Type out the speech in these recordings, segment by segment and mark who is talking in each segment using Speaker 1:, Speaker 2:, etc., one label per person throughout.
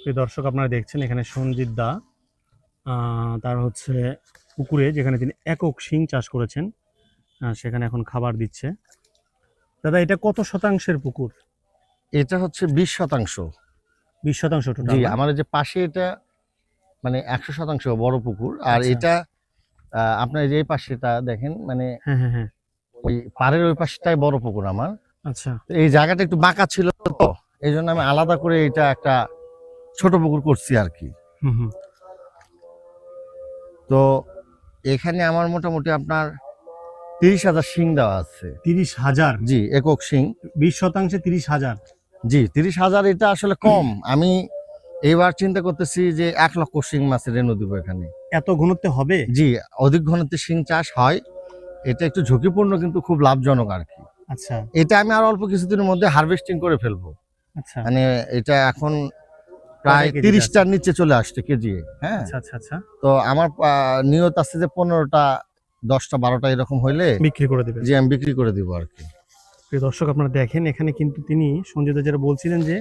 Speaker 1: প্রিয় দর্শক আপনারা দেখছেন এখানে সঞ্জিত দা। তার হচ্ছে পুকুরে যেখানে তিনি একক শিং চাষ করেছেন সেখানে এখন খাবার দিচ্ছে। দাদা এটা কত শতাংশের পুকুর?
Speaker 2: এটা হচ্ছে বিশ শতাংশ।
Speaker 1: বিশ শতাংশ
Speaker 2: জি আমার যে পাশে এটা মানে একশো শতাংশ বড় পুকুর। আর
Speaker 1: আচ্ছা।
Speaker 2: এটা আপনার যে পাশেটা দেখেন মানে
Speaker 1: হ্যাঁ হ্যাঁ হ্যাঁ।
Speaker 2: ওই পাড়ের ওই পাশটাই বড় পুকুর আমার।
Speaker 1: আচ্ছা।
Speaker 2: এই জায়গাটা একটু বাঁকা ছিল তো এই জন্য আমি আলাদা করে এটা একটা ছোট পুকুর করছি আর কি।
Speaker 1: হুম হুম।
Speaker 2: তো এখানে আমার মোটামুটি আপনার তিরিশ হাজার শিং দেওয়া আছে।
Speaker 1: তিরিশ হাজার?
Speaker 2: জি একক শিং।
Speaker 1: বিশ শতাংশে তিরিশ হাজার?
Speaker 2: জি তিরিশ হাজার এটা আসলে কম। আমি এইবার চিন্তা করতেছি যে এক লক্ষ শিং মাছের রেণু দিব এখানে।
Speaker 1: এত ঘনত্বে হবে?
Speaker 2: জি অধিক ঘনত্বে শিং চাষ হয়। এটা একটু ঝুঁকিপূর্ণ কিন্তু খুব লাভজনক আর কি।
Speaker 1: আচ্ছা।
Speaker 2: এটা আমি আর অল্প কিছুদিনের মধ্যে হারভেস্টিং করে ফেলব।
Speaker 1: আচ্ছা।
Speaker 2: মানে এটা এখন প্রায় তিরিশটার নিচে চলে আসছে কেজি। হ্যাঁ।
Speaker 1: আচ্ছা আচ্ছা আচ্ছা।
Speaker 2: তো আমার নিয়ত আছে যে পনেরোটা দশটা বারোটা এরকম হইলে
Speaker 1: বিক্রি করে দেবে
Speaker 2: যে আমি বিক্রি করে দিব আর কি
Speaker 1: প্রিয় দর্শক আপনারা দেখেন এখানে কিন্তু তিনি সঞ্জয় দা যেটা বলছিলেন যে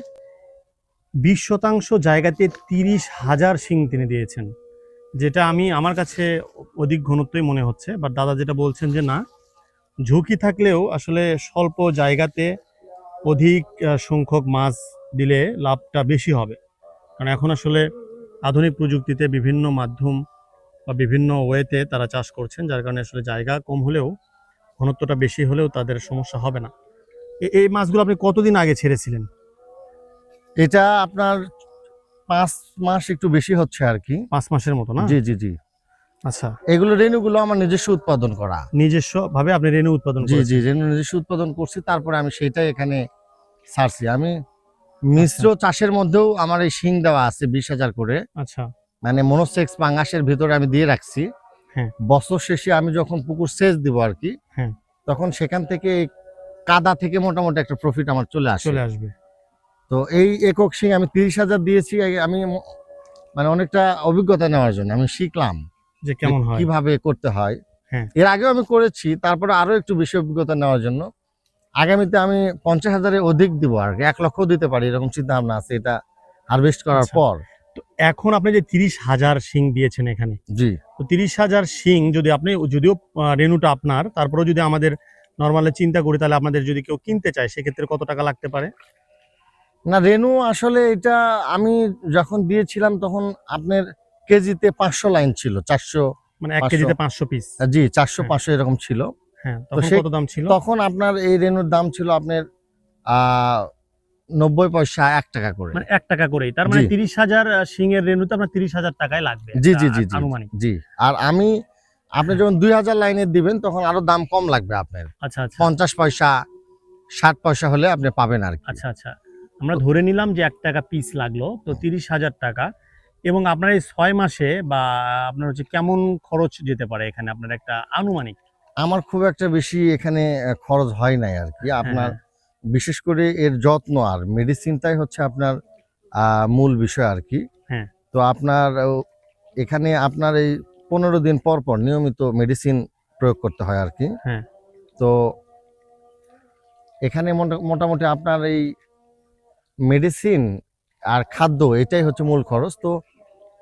Speaker 1: বিশ শতাংশ জায়গাতে তিরিশ হাজার শিং তিনি দিয়েছেন। যেটা আমি আমার কাছে অধিক ঘনত্বই মনে হচ্ছে বাট দাদা যেটা বলছেন যে না ঝুঁকি থাকলেও আসলে স্বল্প জায়গাতে অধিক সংখ্যক মাছ দিলে লাভটা বেশি হবে। কারণ এখন আসলে আধুনিক প্রযুক্তিতে বিভিন্ন মাধ্যম বা বিভিন্ন ওয়েতে তারা চাষ করছেন যার কারণে আসলে জায়গা কম হলেও ঘনত্বটা বেশি হলেও তাদের সমস্যা হবে না। এই মাছগুলো আপনি কতদিন আগে ছেড়েছিলেন?
Speaker 2: এটা আপনার পাঁচ মাস একটু বেশি হচ্ছে আর কি।
Speaker 1: পাঁচ মাসের মতো না?
Speaker 2: জি জি জি।
Speaker 1: আচ্ছা।
Speaker 2: এগুলো রেণুগুলো আমার নিজস্ব উৎপাদন করা।
Speaker 1: নিজস্ব ভাবে আপনি রেণু উৎপাদন
Speaker 2: জি জি রেণু নিজস্ব উৎপাদন করছি তারপরে আমি সেটাই এখানে ছাড়ছি আমি মিশ্র
Speaker 1: আচ্ছা।
Speaker 2: চাষের মধ্যেও আমার এই শিং দেওয়া আছে বিশ হাজার করে
Speaker 1: আচ্ছা
Speaker 2: মানে মনোসেক্স পাঙ্গাসের ভিতরে আমি দিয়ে রাখছি
Speaker 1: হ্যাঁ।
Speaker 2: বছর শেষে আমি যখন পুকুর সেচ দিব আর কি
Speaker 1: হ্যাঁ।
Speaker 2: তখন সেখান থেকে কাদা থেকে মোটামুটি একটা প্রফিট আমার চলে আসে
Speaker 1: চলে আসবে
Speaker 2: তো এই একক শিং আমি তিরিশ হাজার দিয়েছি আমি মানে অনেকটা অভিজ্ঞতা নেওয়ার জন্য আমি শিখলাম
Speaker 1: যে কেমন হয়
Speaker 2: কীভাবে করতে হয়
Speaker 1: হ্যাঁ।
Speaker 2: এর আগেও আমি করেছি তারপরে আরও একটু বেশি অভিজ্ঞতা নেওয়ার জন্য আগামীতে আমি পঞ্চাশ হাজারের অধিক দিব আর কি এক লক্ষ দিতে পারি এরকম চিন্তা ভাবনা আছে এটা হারভেস্ট করার
Speaker 1: আচ্ছা।
Speaker 2: পর।
Speaker 1: তো এখন আপনি যে তিরিশ হাজার শিং দিয়েছেন এখানে
Speaker 2: জি।
Speaker 1: তো তিরিশ হাজার শিং যদি আপনি যদিও রেণুটা আপনার তারপরেও যদি আমাদের নর্মালি চিন্তা করি তাহলে আপনাদের যদি কেউ কিনতে চায় সেক্ষেত্রে কত টাকা লাগতে পারে?
Speaker 2: না রেনু আসলে এটা আমি যখন দিয়েছিলাম তখন আপনার কেজিতে পাঁচশো লাইন ছিল চারশো
Speaker 1: মানে এক কেজিতে পাঁচশো। পিস
Speaker 2: জি চারশো
Speaker 1: হ্যাঁ।
Speaker 2: পাঁচশো এরকম ছিল।
Speaker 1: হ্যাঁ তখন কত দাম ছিল?
Speaker 2: তখন আপনার এই রেনুর দাম ছিল আপনার নব্বই পয়সা এক টাকা করে।
Speaker 1: মানে এক টাকা করেই। তার মানে তিরিশ হাজার শিং এর রেণুতে আপনার তিরিশ হাজার টাকায় লাগবে
Speaker 2: জি জি জি জি।
Speaker 1: আনুমানিক।
Speaker 2: জি। আর আমি আপনি যখন দুই হাজার লাইনের দিবেন তখন আরও দাম কম লাগবে আপনার।
Speaker 1: আচ্ছা আচ্ছা।
Speaker 2: পঞ্চাশ পয়সা ষাট পয়সা হলে আপনি পাবেন আর
Speaker 1: আচ্ছা আচ্ছা। আমরা ধরে নিলাম যে এক টাকা পিস লাগল তো তিরিশ হাজার টাকা। এবং আপনার এই ছয় মাসে বা আপনার হচ্ছে কেমন খরচ যেতে পারে এখানে আপনার একটা আনুমানিক?
Speaker 2: আমার খুব একটা বেশি এখানে খরচ হয় নাই আর কি। আপনার
Speaker 1: হ্যাঁ,
Speaker 2: বিশেষ করে এর যত্ন আর মেডিসিনটাই হচ্ছে আপনার মূল বিষয় আর কি।
Speaker 1: হ্যাঁ।
Speaker 2: তো আপনার এখানে আপনার এই পনেরো দিন পর পর নিয়মিত মেডিসিন প্রয়োগ করতে হয় আর কি।
Speaker 1: হ্যাঁ।
Speaker 2: তো এখানে মোটা- মোটামুটি আপনার এই মেডিসিন আর খাদ্য এটাই হচ্ছে মূল খরচ। তো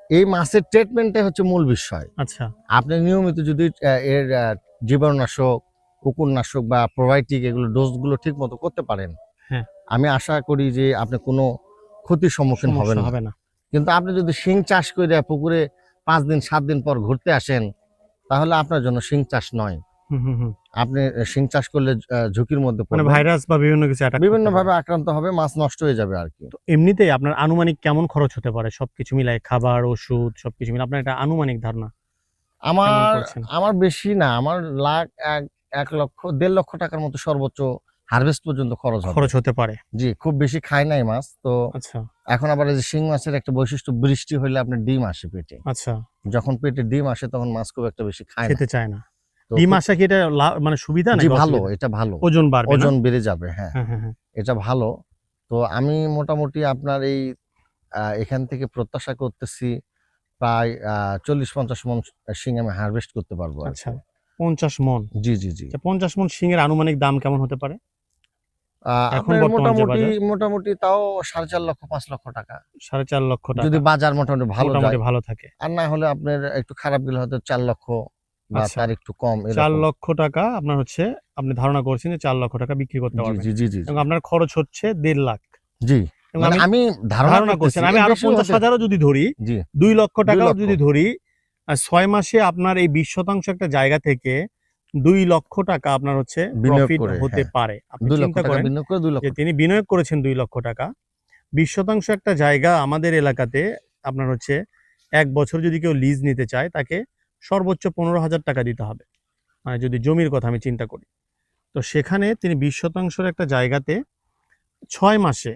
Speaker 2: এই মাছের ট্রিটমেন্টটাই হচ্ছে মূল বিষয়।
Speaker 1: আচ্ছা।
Speaker 2: আপনি নিয়মিত যদি এর জীবাণুনাশক কুকুরনাশক বা প্রোবায়োটিক এগুলো ডোজগুলো ঠিক মতো করতে পারেন।
Speaker 1: হ্যাঁ।
Speaker 2: আমি আশা করি যে আপনি কোনো ক্ষতির সম্মুখীন হবেন
Speaker 1: হবে না।
Speaker 2: কিন্তু আপনি যদি শিং চাষ করে পুকুরে পাঁচ দিন সাত দিন পর ঘুরতে আসেন তাহলে আপনার জন্য শিং চাষ নয়। আপনি শিং চাষ করলে ঝুঁকির মধ্যে
Speaker 1: মানে ভাইরাস বা বিভিন্ন কিছু
Speaker 2: বিভিন্ন ভাবে আক্রান্ত হবে মাছ নষ্ট হয়ে যাবে আর কি।
Speaker 1: এমনিতেই আপনার আনুমানিক কেমন খরচ হতে পারে? সবকিছু মিলাই খাবার ওষুধ সবকিছু মিলে আপনার একটা আনুমানিক ধারণা?
Speaker 2: আমার আমার বেশি না আমার লাখ এক এক লক্ষ দেড় লক্ষ টাকার মতো সর্বোচ্চ হারভেস্ট পর্যন্ত খরচ
Speaker 1: খরচ হতে পারে।
Speaker 2: জি খুব বেশি খায় নাই মাছ তো
Speaker 1: আচ্ছা।
Speaker 2: এখন আবার এই যে শিং মাছের একটা বৈশিষ্ট্য বৃষ্টি হলে আপনার ডিম আসে পেটে।
Speaker 1: আচ্ছা।
Speaker 2: যখন পেটে ডিম আসে তখন মাছ খুব একটা বেশি খায়
Speaker 1: খেতে চায় না। ডিম আসা কি এটা মানে সুবিধা নাকি
Speaker 2: ভালো এটা ভালো।
Speaker 1: ওজন বাড়বে
Speaker 2: ওজন বেড়ে যাবে হ্যাঁ।
Speaker 1: হ্যাঁ হ্যাঁ হ্যাঁ।
Speaker 2: এটা ভালো। তো আমি মোটামুটি আপনার এই এখান থেকে প্রত্যাশা করতেছি প্রায় চল্লিশ পঞ্চাশ মন শিং আমি হারভেস্ট করতে পারব
Speaker 1: আচ্ছা পঞ্চাশ মন?
Speaker 2: জি জি জি।
Speaker 1: আচ্ছা পঞ্চাশ মন শিঙের আনুমানিক দাম কেমন হতে পারে? এখন
Speaker 2: মোটামুটি মোটামুটি তাও সাড়ে চার লক্ষ পাঁচ লক্ষ টাকা।
Speaker 1: সাড়ে চার লক্ষ টাকা।
Speaker 2: যদি বাজার মোটামুটি ভালো
Speaker 1: মোটামুটি ভালো থাকে।
Speaker 2: আর না হলে আপনার একটু খারাপ গেলে হয়তো চার লক্ষ বা
Speaker 1: আচ্ছা।
Speaker 2: তার একটু কম
Speaker 1: চার লক্ষ টাকা আপনার হচ্ছে আপনি ধারণা করছেন যে চার লক্ষ টাকা বিক্রি করতে পারবেন।
Speaker 2: জি জি জি।
Speaker 1: এবং আপনার খরচ হচ্ছে দেড় লাখ।
Speaker 2: জি।
Speaker 1: আমি
Speaker 2: আমি ধারণা করতেছি,
Speaker 1: আমি
Speaker 2: আরও
Speaker 1: পঞ্চাশ হাজারও যদি ধরি দুই লক্ষ টাকাও যদি ধরি ছয় মাসে আপনার এই বিশ শতাংশ একটা জায়গা থেকে দুই লক্ষ টাকা আপনার হচ্ছে প্রফিট হতে
Speaker 2: হ্যাঁ।
Speaker 1: পারে। আপনি চিন্তা করেন তিনি বিনিয়োগ করেছেন দুই লক্ষ টাকা। বিশ শতাংশ একটা জায়গা আমাদের এলাকাতে আপনার হচ্ছে এক বছর যদি কেউ লিজ নিতে চায় তাকে সর্বোচ্চ পনেরো হাজার টাকা দিতে হবে। মানে যদি জমির কথা আমি চিন্তা করি। তো সেখানে তিনি বিশ শতাংশের একটা জায়গাতে ছয় মাসে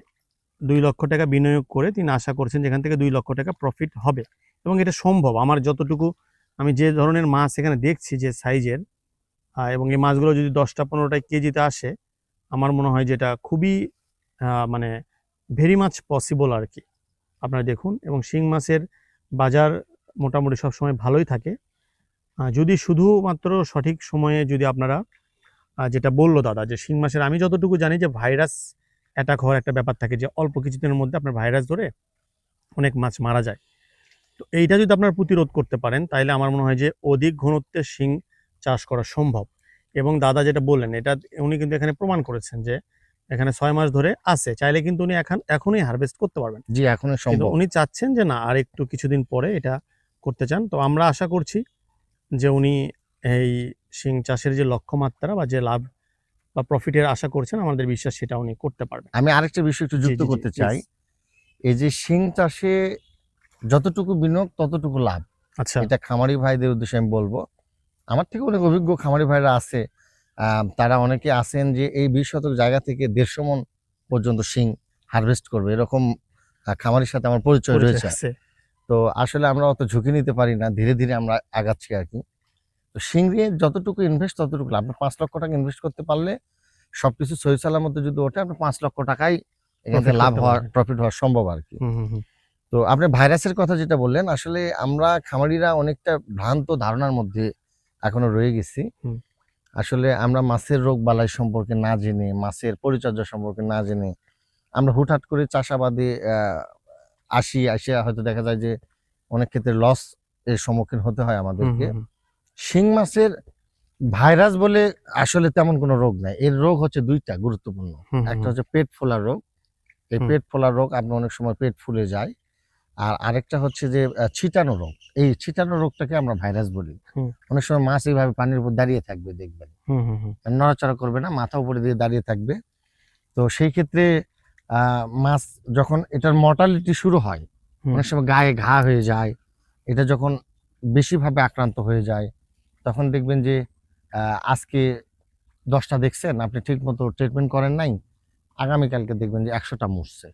Speaker 1: দুই লক্ষ টাকা বিনিয়োগ করে তিনি আশা করছেন যেখান থেকে দুই লক্ষ টাকা প্রফিট হবে। এবং এটা সম্ভব। আমার যতটুকু আমি যে ধরনের মাছ এখানে দেখছি যে সাইজের এবং এই মাছগুলো যদি দশটা পনেরোটা কেজিতে আসে, আমার মনে হয় যেটা খুবই মানে ভেরি মাছ পসিবল আর কি আপনারা দেখুন, এবং শিং মাছের বাজার মোটামুটি সবসময় ভালোই থাকে। যদি শুধুমাত্র সঠিক সময়ে যদি আপনারা যেটা বলল দাদা যে শিং মাছের, আমি যতটুকু জানি যে ভাইরাস অ্যাটাক হওয়ার একটা ব্যাপার থাকে যে অল্প কিছুদিনের মধ্যে আপনার ভাইরাস ধরে অনেক মাছ মারা যায়। তো এইটা যদি আপনার প্রতিরোধ করতে পারেন তাহলে আমার মনে হয় যে অধিক ঘনত্বের শিং চাষ করা সম্ভব। এবং দাদা যেটা বললেন এটা উনি কিন্তু এখানে প্রমাণ করেছেন যে এখানে ছয় মাস ধরে আছে চাইলে কিন্তু উনি এখন এখনই হারভেস্ট করতে পারবেন।
Speaker 2: জি এখনই সম্ভব।
Speaker 1: উনি চাচ্ছেন যে না আর একটু কিছুদিন পরে এটা করতে চান। তো আমরা আশা করছি যে উনি এই শিং চাষের যে লক্ষ্যমাত্রা বা যে লাভ বা প্রফিটের আশা করছেন আমাদের বিশ্বাস সেটা উনি করতে পারবেন।
Speaker 2: আমি আরেকটা বিষয় একটু যুক্ত করতে চাই। এই যে শিং চাষে যতটুকু বিনিয়োগ ততটুকু লাভ।
Speaker 1: আচ্ছা।
Speaker 2: এটা খামারি ভাইদের উদ্দেশ্যে আমি বলব। আমার থেকে অনেক অভিজ্ঞ খামারি ভাইরা আছে। তারা অনেকে আছেন যে এই বিশ শতক জায়গা থেকে দেড়শো মন পর্যন্ত শিং হারভেস্ট করবে। এরকম খামারির সাথে আমার পরিচয় রয়েছে। তো আসলে আমরা অত ঝুঁকি নিতে পারি না। ধীরে ধীরে আমরা আগাচ্ছি আর কি। তো সিংড়িয়ে যতটুকু ইনভেস্ট ততটুকু। আপনি পাঁচ লক্ষ টাকা ইনভেস্ট করতে পারলে সবকিছু সহি সালামতে যদি ওঠে আপনি পাঁচ লক্ষ টাকাই এখান লাভ হওয়ার প্রফিট হওয়া সম্ভব আর কি তো আপনি ভাইরাসের কথা যেটা বললেন আসলে আমরা খামারিরা অনেকটা ভ্রান্ত ধারণার মধ্যে এখনও রয়ে গেছি। আসলে আমরা মাছের রোগ বালাই সম্পর্কে না জেনে মাছের পরিচর্যা সম্পর্কে না জেনে আমরা হুটহাট করে চাষাবাদে আসি আসিয়া হয়তো দেখা যায় যে অনেক ক্ষেত্রে লস এর সম্মুখীন হতে হয় আমাদেরকে। শিং মাছের ভাইরাস বলে আসলে তেমন কোনো রোগ নাই। এর রোগ হচ্ছে দুইটা গুরুত্বপূর্ণ। একটা হচ্ছে পেট ফোলার রোগ। এই পেট ফোলার রোগ আপনার অনেক সময় পেট ফুলে যায়। আর আরেকটা হচ্ছে যে ছিটানো রোগ। এই ছিটানো রোগটাকে আমরা ভাইরাস বলি। অনেক সময় মাছ এইভাবে পানির উপর দাঁড়িয়ে থাকবে দেখবেন।
Speaker 1: হুম, হুম, হুম।
Speaker 2: নড়াচড়া করবে না মাথা উপরে দিয়ে দাঁড়িয়ে থাকবে। তো সেই ক্ষেত্রে মাছ যখন এটার মর্টালিটি শুরু হয় অনেক সময় গায়ে ঘা হয়ে যায়। এটা যখন বেশিভাবে আক্রান্ত হয়ে যায় তখন দেখবেন যে আহ, আজকে দশটা দেখছেন আপনি ঠিক মতো ট্রিটমেন্ট করেন নাই আগামীকালকে দেখবেন যে একশোটা মরছে।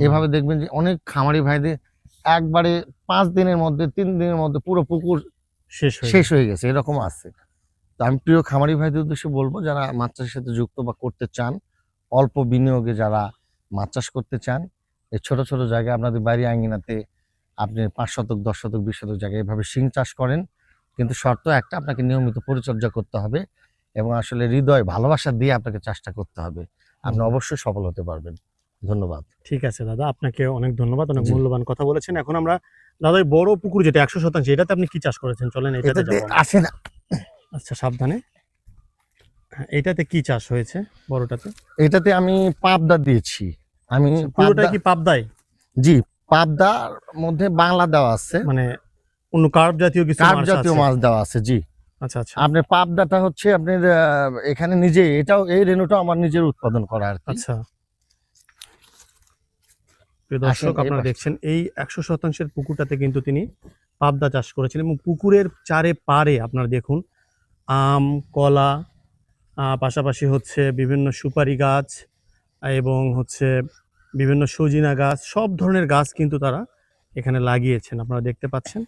Speaker 2: এভাবে দেখবেন যে অনেক খামারি ভাইদের একবারে পাঁচ দিনের মধ্যে তিন দিনের মধ্যে পুরো পুকুর
Speaker 1: শেষ হয়ে
Speaker 2: শেষ হয়ে গেছে এরকম আছে। তো আমি প্রিয় খামারি ভাইদের উদ্দেশ্যে বলব যারা মাছ চাষের সাথে যুক্ত বা করতে চান অল্প বিনিয়োগে যারা মাছ চাষ করতে চান এই ছোট ছোট জায়গায় আপনাদের বাড়ি আঙিনাতে আপনি পাঁচ শতক দশ শতক বিশ শতক জায়গায় এভাবে শিং চাষ করেন। কিন্তু শর্ত একটা আপনাকে নিয়মিত পরিচর্যা করতে হবে এবং আসলে হৃদয় ভালোবাসা দিয়ে আপনাকে চাষটা করতে হবে। আপনি অবশ্যই সফল হতে পারবেন। ধন্যবাদ।
Speaker 1: ঠিক আছে দাদা আপনাকে অনেক ধন্যবাদ অনেক মূল্যবান কথা বলেছেন। এখন আমরা দাদা বড় পুকুর যেটা একশো শতাংশ এটাতে আপনি কি চাষ করেছেন? চলেন এটাতে।
Speaker 2: আসে না।
Speaker 1: আচ্ছা সাবধানে। হ্যাঁ, এটাতে কি চাষ হয়েছে বড়টাতে?
Speaker 2: এটাতে আমি পাবদা দিয়েছি। আমি
Speaker 1: আচ্ছা, পুরোটা কি পাবদায়?
Speaker 2: জি পাবদার মধ্যে বাংলা দেওয়া আছে।
Speaker 1: মানে অন্য কার্প জাতীয় কিছু মাছ
Speaker 2: জাতীয় মাছ দেওয়া আছে জি।
Speaker 1: আচ্ছা আচ্ছা।
Speaker 2: আপনার পাবদাটা হচ্ছে আপনার এখানে নিজে এটাও এই রেণুটাও আমার নিজের উৎপাদন করা আর
Speaker 1: আচ্ছা। দর্শক আপনারা দেখছেন এই একশো শতাংশের পুকুরটাতে কিন্তু তিনি পাবদা চাষ করেছিলেন এবং পুকুরের চারে পারে আপনারা দেখুন আম কলা পাশাপাশি হচ্ছে বিভিন্ন সুপারি গাছ এবং হচ্ছে বিভিন্ন সজিনা গাছ সব ধরনের গাছ কিন্তু তারা এখানে লাগিয়েছেন আপনারা দেখতে পাচ্ছেন।